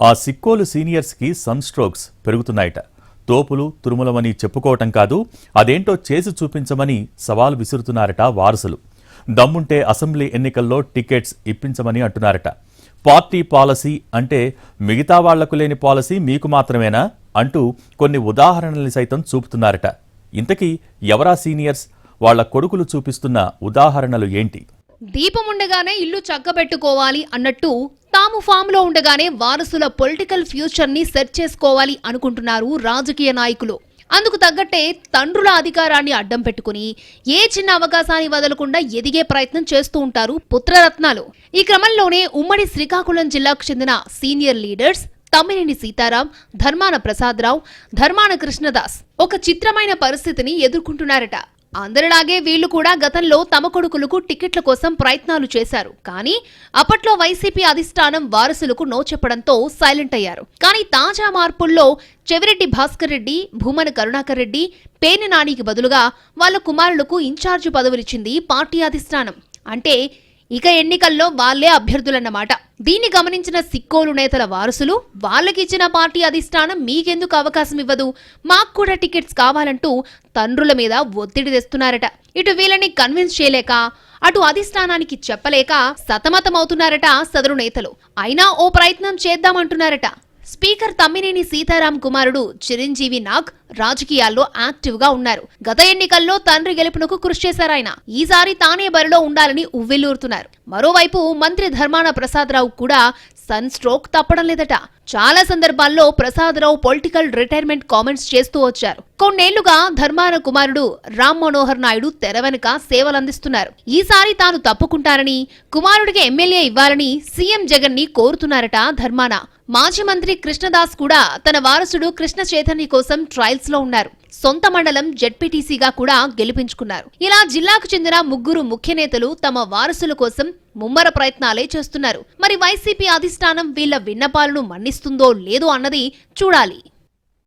ఆ సిక్కోలు సీనియర్స్కి sun strokes పెరుగుతున్నాయట. తోపులు తురుములమని చెప్పుకోవటం కాదు అదేంటో చేసి చూపించమని సవాల్ విసురుతున్నారట వారసులు. దమ్ముంటే అసెంబ్లీ ఎన్నికల్లో టికెట్స్ ఇప్పించమని అంటున్నారట. పార్టీ పాలసీ అంటే మిగతా వాళ్ళకు లేని పాలసీ మీకు మాత్రమేనా? అంటూ కొన్ని ఉదాహరణల్ని సైతం చూపుతున్నారట. ఇంతకీ ఎవరా సీనియర్స్? వాళ్ళ కొడుకులు చూపిస్తున్న ఉదాహరణలు ఏంటి? దీపం ఉండగానే ఇల్లు చక్కబెట్టుకోవాలి అన్నట్టు తాము ఫామ్లో ఉండగానే వారసుల పొలిటికల్ ఫ్యూచర్ని సెట్ చేసుకోవాలి అనుకుంటున్నారు రాజకీయ నాయకులు. అందుకు తగ్గట్టే తండ్రుల అధికారాన్ని అడ్డం పెట్టుకుని ఏ చిన్న అవకాశాన్ని వదలకుండా ఎదిగే ప్రయత్నం చేస్తూ ఉంటారు పుత్రరత్నాలు. ఈ క్రమంలోనే ఉమ్మడి శ్రీకాకుళం జిల్లాకు చెందిన సీనియర్ లీడర్స్ తమ్మినేని సీతారాం ధర్మాన ప్రసాదరావు ధర్మాన కృష్ణదాస్ ఒక చిత్రమైన పరిస్థితిని ఎదుర్కొంటున్నారట. అందరిలాగే వీళ్ళు కూడా గతంలో తమ కొడుకులకు టికెట్ల కోసం ప్రయత్నాలు చేశారు. కానీ అప్పట్లో వైసీపీ అధిష్టానం వారసులకు నో చెప్పడంతో సైలెంట్ అయ్యారు. కానీ తాజా మార్పుల్లో చెవిరెడ్డి భాస్కర్ రెడ్డి భూమన కరుణాకర్ రెడ్డి పేని నానికి బదులుగా వాళ్ళ కుమారులకు ఇన్ఛార్జి పదవులిచ్చింది పార్టీ అధిష్టానం. అంటే ఇక ఎన్నికల్లో వాళ్ళే అభ్యర్థులన్నమాట. దీన్ని గమనించిన సిక్కోలు నేతల వారసులు వాళ్ళకిచ్చిన పార్టీ అధిష్టానం మీకెందుకు అవకాశం ఇవ్వదు? మాకు కూడా టికెట్స్ కావాలంటూ తండ్రుల మీద ఒత్తిడి తెస్తున్నారట. ఇటు వీళ్ళని కన్విన్స్ చేయలేక అటు అధిష్టానానికి చెప్పలేక సతమతమవుతున్నారట సదరు నేతలు. అయినా ఓ ప్రయత్నం చేద్దామంటున్నారట. స్పీకర్ తమ్మినేని సీతారాం కుమారుడు చిరంజీవి నాగ్ రాజకీయాల్లో యాక్టివ్గా ఉన్నారు. గత ఎన్నికల్లో తండ్రి గెలుపునకు కృషి చేశారాయన. ఈసారి తానే బరిలో ఉండాలని ఉవ్వెల్లూరుతున్నారు మరోవైపు మంత్రి ధర్మాన ప్రసాదరావు కూడా సన్ స్ట్రోక్ తప్పడం లేదట. చాలా సందర్భాల్లో ప్రసాదరావు పొలిటికల్ రిటైర్మెంట్ కామెంట్స్ చేస్తూ వచ్చారు. కొన్నేళ్ళుగా ధర్మాన కుమారుడు రామ్ మనోహర్ నాయుడు తెర వెనుక సేవలందిస్తున్నారు ఈసారి తాను తప్పుకుంటారని కుమారుడికి ఎమ్మెల్యే ఇవ్వాలని సీఎం జగన్ని కోరుతున్నారట ధర్మాన. మాజీ మంత్రి కృష్ణదాస్ కూడా తన వారసుడు కృష్ణ చైతన్య కోసం ట్రయల్స్లో ఉన్నారు. సొంత మండలం జెడ్పీటీసీగా కూడా గెలిపించుకున్నారు. ఇలా జిల్లాకు చెందిన ముగ్గురు ముఖ్య నేతలు తమ వారసుల కోసం ముమ్మర ప్రయత్నాలే చేస్తున్నారు. మరి వైసీపీ అధిష్టానం వీళ్ళ విన్నపాలను మన్నిస్తుందో లేదో అన్నది చూడాలి.